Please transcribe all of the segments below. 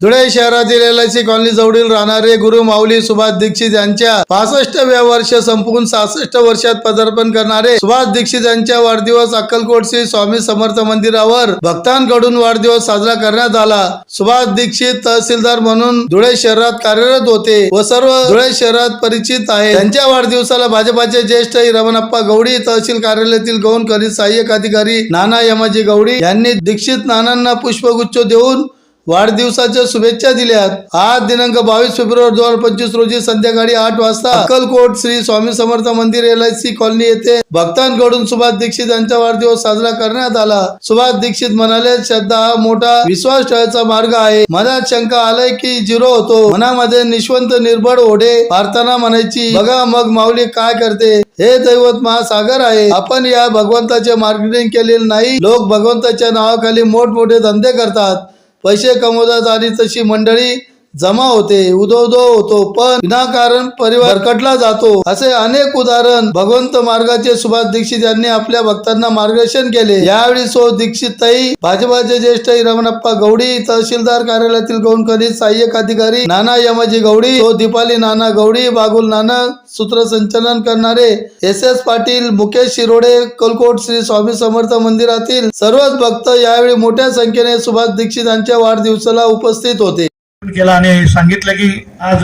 धुळे शहरातील L I C colony जवळील राहणारे गुरु माऊली सुभाष दीक्षित यांच्या पासष्टव्या वर्ष संपून सहासष्ट वर्षात पदार्पण करणारे सुभाष दीक्षित यांच्या वाढदिवस अक्कलकोट श्री स्वामी समर्थ मंदिरावर भक्तांकडून वाढदिवस साजरा करण्यात आला. सुभाष दीक्षित तहसीलदार म्हणून धुळे शहरात कार्यरत होते व सर्व धुळे शहरात परिचित आहे त्यांच्या वाढदिवसाला भाजपाचे ज्येष्ठ रमणप्पा गौडी तहसील कार्यालयातील गौण करीत सहाय्यक अधिकारी नाना यमाजी गौडी यांनी दीक्षित नानांना पुष्पगुच्छ देऊन वाढदिवसाच्या शुभेच्छा दिल्यात. आज दिनांक बावीस फेब्रुवारी दोन हजार पंचवीस रोजी संध्याकाळी आठ वाजता अक्कलकोट श्री स्वामी समर्थ मंदिर एल आय सी कॉलनी येथे भक्तांकडून सुभाष दीक्षित यांचा वाढदिवस साजरा करण्यात आला. सुभाष दीक्षित म्हणाले श्रद्धा हा मोठा विश्वास ठेवायचा मार्ग आहे. मनात शंका आलाय की झिरो होतो. मनामध्ये निश्वंत निर्भळ ओढे भारताना म्हणायची. बघा मग माऊली काय करते. हे दैवत महासागर आहे. आपण या भगवंताचे मार्केटिंग केलेले नाही. लोक भगवंताच्या नावाखाली मोठमोठे धंदे करतात. पैसे कमवतात आणि तशी मंडळी जमा होते उदो उदो होतो पण विनाकारण परिवार कटला जातो. असे अनेक उदाहरण भगवंत मार्गाचे सुभाष दीक्षित यांनी आपल्या भक्तांना मार्गदर्शन केले. यावेळी सो दीक्षित ताई भाजपाचे ज्येष्ठ रमणप्पा गौडी तहसीलदार कार्यालयातील गौणकरी सहाय्यक अधिकारी नाना यमाजी गौडी तो दीपाली नाना गौडी बागुल नाना सूत्रसंचालन करणारे एस एस पाटील मुकेश शिरोडे कलकोट श्री स्वामी समर्थ मंदिरातील सर्वच भक्त यावेळी मोठ्या संख्येने सुभाष दीक्षित यांच्या वाढदिवसाला उपस्थित होते. केला आणि सांगितलं की आज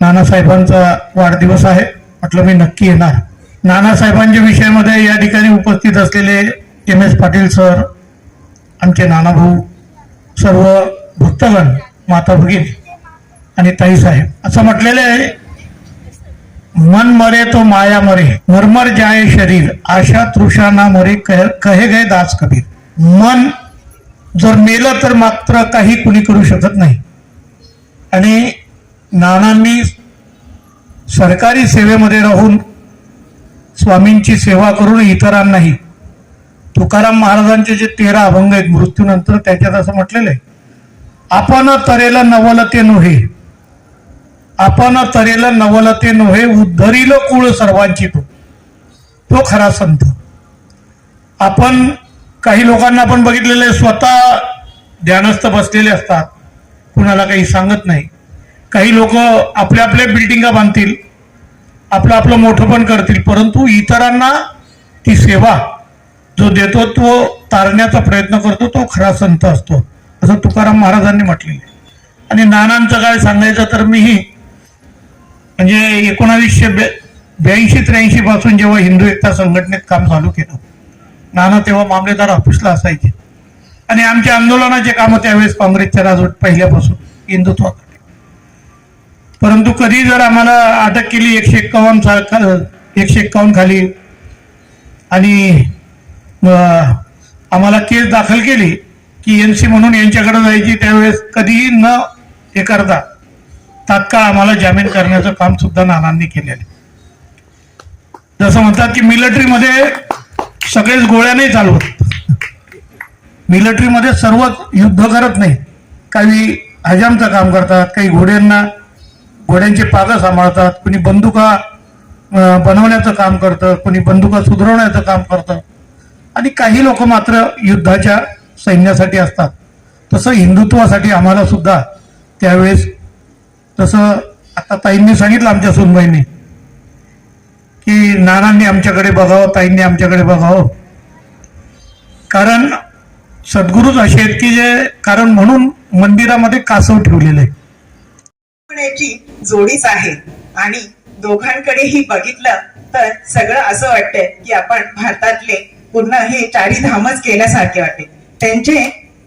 नानासाहेबांचा वाढदिवस आहे. म्हटलं मी नक्की येणार. नानासाहेबांच्या विषयामध्ये या ठिकाणी उपस्थित असलेले एम एस पाटील सर आमचे नानाभाऊ सर्व भक्तगण माता भगिनी आणि ताईसाहेब असं म्हटलेलं आहे मन मरे तो माया मरे मरमर जाय शरीर आशा तृषाना मरे कह- कहे गए दास कबीर. मन जर मेलं तर मात्र काही कुणी करू शकत नाही. आणि नानांनी सरकारी सेवेमध्ये राहून स्वामींची सेवा करून इतरांनाही तुकाराम महाराजांचे जे तेरा अभंग आहेत मृत्यूनंतर त्याच्यात असं म्हटलेलं आहे आपण तरेला नवल ते नव्हे आपण तरेला नवल ते नव्हे उद्धरील कुळ सर्वांची तो. तो खरा संत. आपण काही लोकांना आपण बघितलेलं आहे स्वतः ध्यानस्थ बसलेले असतात. कुणाला काही सांगत नाही. काही लोक आपल्या आपल्या बिल्डिंगा बांधतील. आपलं आपलं मोठं पण करतील. परंतु इतरांना ती सेवा जो देतो तो तारण्याचा प्रयत्न करतो तो खरा संत असतो. असं तुकाराम महाराजांनी म्हटलेलं आहे. आणि नानांचं काय सांगायचं तर मीही म्हणजे एकोणावीसशे ब्याऐंशी त्र्याऐंशी पासून जेव्हा हिंदू एकता संघटनेत काम चालू केलं नाना तेव्हा मामलेदार ऑफिसला असायचे आणि आमच्या आंदोलनाचे कामं त्यावेळेस काँग्रेसच्या राजवट पहिल्यापासून हिंदुत्वाकडे परंतु कधी जर आम्हाला अटक केली एकशे एक्कावन्न सा- एकशे एक्कावन्न खाली आणि आम्हाला केस दाखल केली की एन सी म्हणून यांच्याकडे जायची त्यावेळेस कधीही न हे करता तात्काळ आम्हाला जामीन करण्याचं काम सुद्धा नानांनी केलेलं आहे. जसं म्हणतात की मिलिटरीमध्ये सगळेच गोळ्या नाही चालवत. मिलिटरीमध्ये सर्वच युद्ध करत नाही. काही हजामचं काम करतात काही घोड्यांना घोड्यांचे पागं सांभाळतात कुणी बंदुका बनवण्याचं काम करतं कुणी बंदुका सुधारवण्याचं काम करतं. आणि काही लोक मात्र युद्धाच्या सैन्यासाठी असतात. तसं हिंदुत्वासाठी आम्हाला सुद्धा त्यावेळेस तसं आता ताईंनी सांगितलं आमच्या सुनबाईंनी की नानांनी आमच्याकडे बघावं ताईंनी आमच्याकडे बघावं. कारण सद्गुरूच असे आहेत की जे कारण म्हणून मंदिरामध्ये कासव ठेवलेलं आहे जोडीच आहे आणि दोघांकडेही बघितलं तर सगळं असं वाटतंय की आपण भारतातले पूर्ण हे चारी धामच केल्यासारखे वाटते त्यांचे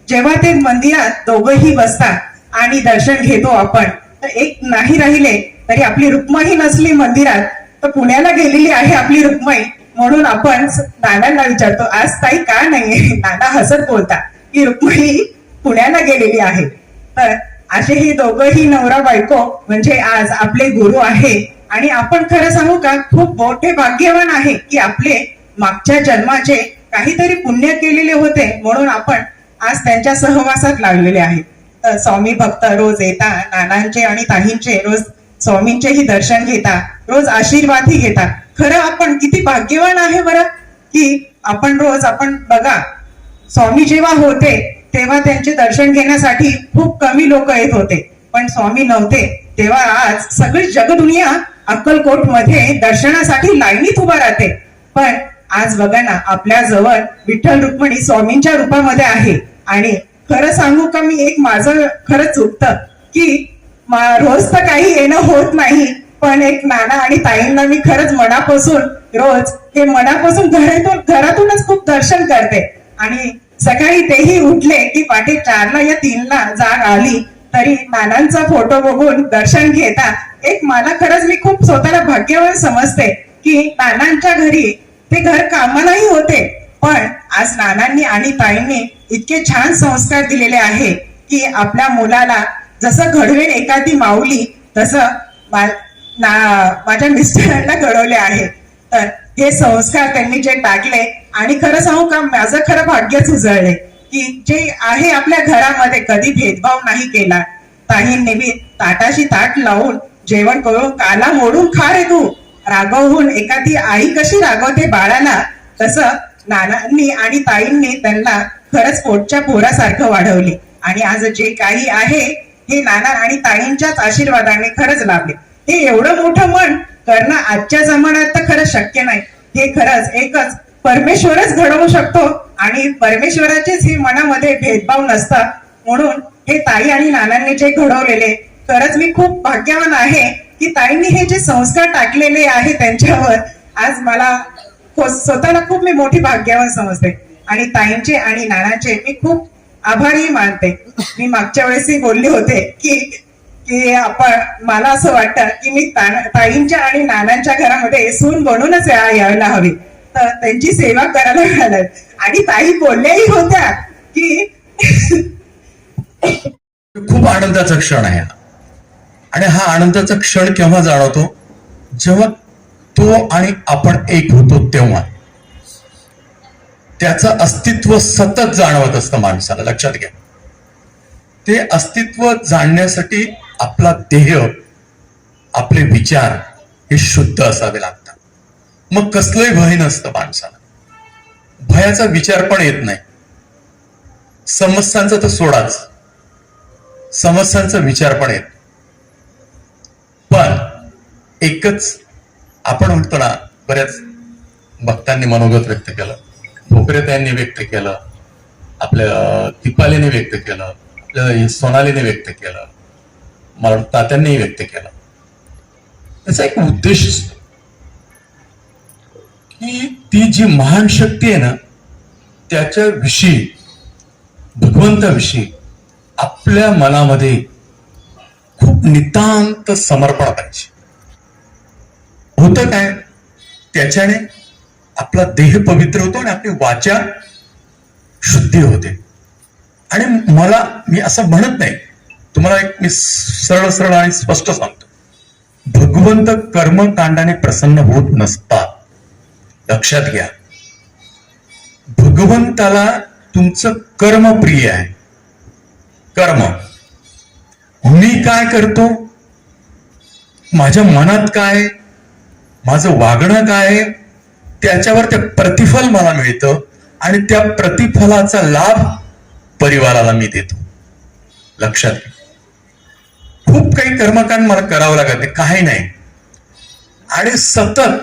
जेव्हा ते मंदिरात दोघंही बसतात आणि दर्शन घेतो आपण तर एक नाही राहिले तरी आपली रुक्माई नसली मंदिरात तर पुण्याला गेलेली आहे आपली रुक्माई. म्हणून आपण नानांना विचारतो आज ताई का नाहीये? नाना हसत बोलता की रुक्माई पुण्याला गेलेली आहे. तर असे हे दोघंही नवरा बायको म्हणजे आज आपले गुरु आहे. आणि आपण खरं सांगू का खूप मोठे भाग्यवान आहे की आपले मागच्या जन्माचे काहीतरी पुण्य केलेले होते म्हणून आपण आज त्यांच्या सहवासात लागलेले आहेत तर स्वामी भक्त रोज येता नानांचे आणि ताईंचे रोज स्वामींचेही दर्शन घेता रोज आशीर्वादही घेता. खरं आपण किती भाग्यवान आहे बरं? की आपण रोज आपण बघा स्वामी जेव्हा होते तेव्हा त्यांचे दर्शन घेण्यासाठी खूप कमी लोक येत होते. पण स्वामी नव्हते. तेव्हा आज सगळी जगदुनिया अक्कलकोटमध्ये दर्शनासाठी लाईनीत उभा राहते. पण आज बघा ना आपल्या जवळ विठ्ठल रुक्मिणी स्वामींच्या रूपामध्ये आहे. आणि खरं सांगू का मी एक माझं खरंच चुकतं की रोज तर काही येणं होत नाही. पण एक नाना आणि ताईंना मी खरंच मनापासून रोज हे मनापासून घरातून घरातूनच खूप दर्शन करते. आणि सकाळी तेही उठले की पाठी चारला या तीनला जाग आली तरी नानांचा फोटो बघून दर्शन घेता एक मला खरंच मी खूप स्वतःला भाग्यवान समजते की नानांच्या घरी ते घर कामालाही होते. पण आज नानांनी आणि ताईंनी इतके छान संस्कार दिलेले आहे की आपल्या मुलाला जसं घडवेन एखादी माऊली तसं माझ्या मिस्टरांना घडवले आहे. तर हे संस्कार त्यांनी जे टाकले आणि खरं सांगू का माझं खरं भाग्यच उजळले की जे आहे आपल्या घरामध्ये कधी भेदभाव नाही केला. ताईंनी मी ताटाशी ताट लावून जेवण करून काला मोडून खा रे तू. रागवून एखादी आई कशी रागवते बाळाला? तसं नानांनी आणि ताईंनी त्यांना खरंच पोटच्या पोरासारखं वाढवले. आणि आज जे काही आहे हे नाना आणि ताईंच्याच आशीर्वादाने खरंच लाभले. हे एवढं मोठं मन करणं आजच्या जमान्यात तर खरंच शक्य नाही. हे खरंच एकच परमेश्वरच घडवू शकतो आणि परमेश्वराचेच हे मनामध्ये भेदभाव नसतात. म्हणून हे ताई आणि नानांनी जे घडवलेले खरंच मी खूप भाग्यवान आहे की ताईंनी हे जे संस्कार टाकलेले आहे त्यांच्यावर आज मला स्वतःला खूप मी मोठी भाग्यवान समजते. आणि ताईंचे आणि नानांचे मी खूप आभारी मानते. मी मागच्या वेळेसही बोलले होते की की आपण मला असं वाटतं की मी ताईंच्या आणि नानांच्या घरामध्ये सून बनूनच या- यायला हवी. तर त्यांची सेवा करायला मिळालं. आणि ताई बोलल्याही होत्या की खूप आनंदाचा क्षण आहे आणि हा आनंदाचा क्षण केव्हा जाणवतो? जेव्हा तो आणि आपण एक होतो तेव्हा. त्याचं अस्तित्व सतत जाणवत असतं माणसाला. लक्षात घ्या. ते अस्तित्व जाणण्यासाठी आपला देह आपले विचार हे शुद्ध असावे लागतात. मग कसलंही भय नसतं माणसाला. भयाचा विचार पण येत नाही. समस्यांचा तर सोडाच. समस्यांचा विचार पण येत पण एकच आपण म्हणतो ना बऱ्याच भक्तांनी मनोगत व्यक्त केलं. भोकरे यांनी व्यक्त केलं आपल्या दिपालीने व्यक्त केलं आपल्या सोनालीने व्यक्त केलं मला तात्यांनी व्यक्त केलं. त्याचा एक उद्देश असतो की ती जी महान शक्ती आहे ना त्याच्याविषयी भगवंताविषयी आपल्या मनामध्ये खूप नितांत समर्पण पाहिजे. होतं काय? त्याच्याने आपला देह पवित्र होतो आणि आपली वाचा शुद्धी होते. आणि मला मी असं म्हणत नाही. तुम्हाला एक मी सरळ सरळ आणि स्पष्ट सांगतो. भगवंत कर्मकांडाने प्रसन्न होत नसतात. लक्षात घ्या. भगवंताला तुमचं कर्म प्रिय आहे. कर्म. मी काय करतो? माझ्या मनात काय माझं वागणं काय त्याच्यावर ते प्रतिफल मला मिळतं आणि त्या प्रतिफलाचा लाभ परिवाराला मी देतो. लक्षात घ्या. खूप काही कर्मकांड मला करावं लागत नाही काही नाही. आणि सतत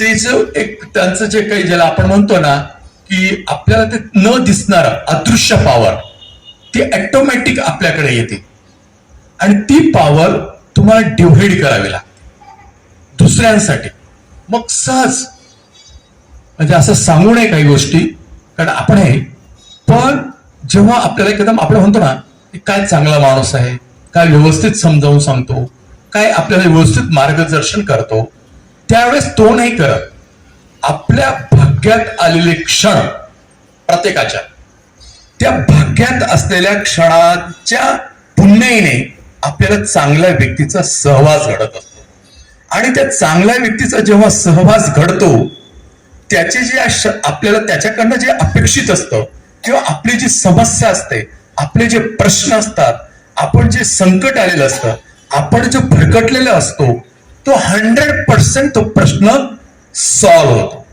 ते जो एक त्यांचं जे काही ज्याला आपण म्हणतो ना की आपल्याला ते न दिसणार अदृश्य पॉवर ती ऍटोमॅटिक आपल्याकडे येते. आणि ती पॉवर तुम्हाला डिव्हाइड करावी लागते. दुसऱ्यांसाठी. मग सहज. म्हणजे असं सांगू नये काही गोष्टी कारण आपण आहे. पण जेव्हा आपल्याला एकदम आपण म्हणतो ना काय चांगला माणूस आहे काय व्यवस्थित समजावून सांगतो काय आपल्याला व्यवस्थित मार्गदर्शन करतो त्यावेळेस तो नाही करत. आपल्या भाग्यात आलेले क्षण प्रत्येकाच्या त्या भाग्यात असलेल्या क्षणाच्या पुण्याईने आपल्याला चांगल्या व्यक्तीचा सहवास घडत असतो. आणि त्या चांगल्या व्यक्तीचा जेव्हा सहवास घडतो त्याचे जे आपल्याला त्याच्याकडनं जे अपेक्षित असतं किंवा आपली जी समस्या असते आपले जे प्रश्न असतात आपण जे संकट आलेलं असतं आपण जो भरकटलेला असतो तो हंड्रेड पर्सेंट तो प्रश्न सॉल्व्ह होतो.